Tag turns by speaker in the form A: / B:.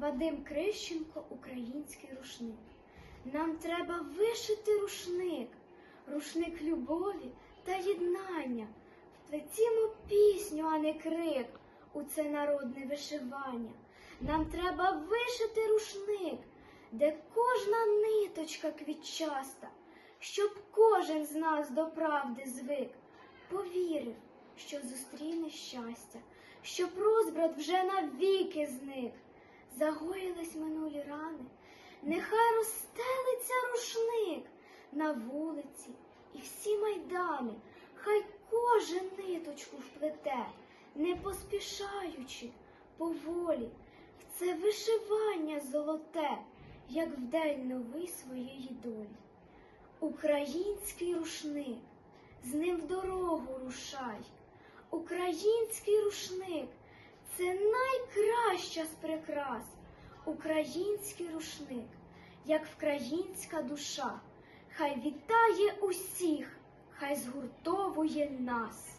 A: Вадим Крищенко, український рушник. Нам треба вишити рушник, рушник любові та єднання. Вплетімо пісню, а не крик у це народне вишивання. Нам треба вишити рушник, де кожна ниточка квітчаста, щоб кожен з нас до правди звик, повірив, що зустріне щастя, щоб розбрат вже навіки зник. Загоїлись минулі рани, нехай розстелиться рушник на вулиці і всі майдани, хай кожен ниточку вплете, не поспішаючи, поволі, в це вишивання золоте, як в день новий своєї долі. Український рушник, з ним в дорогу рушай. Український рушник з прикрас. Український рушник, як вкраїнська душа, хай вітає усіх, хай згуртовує нас.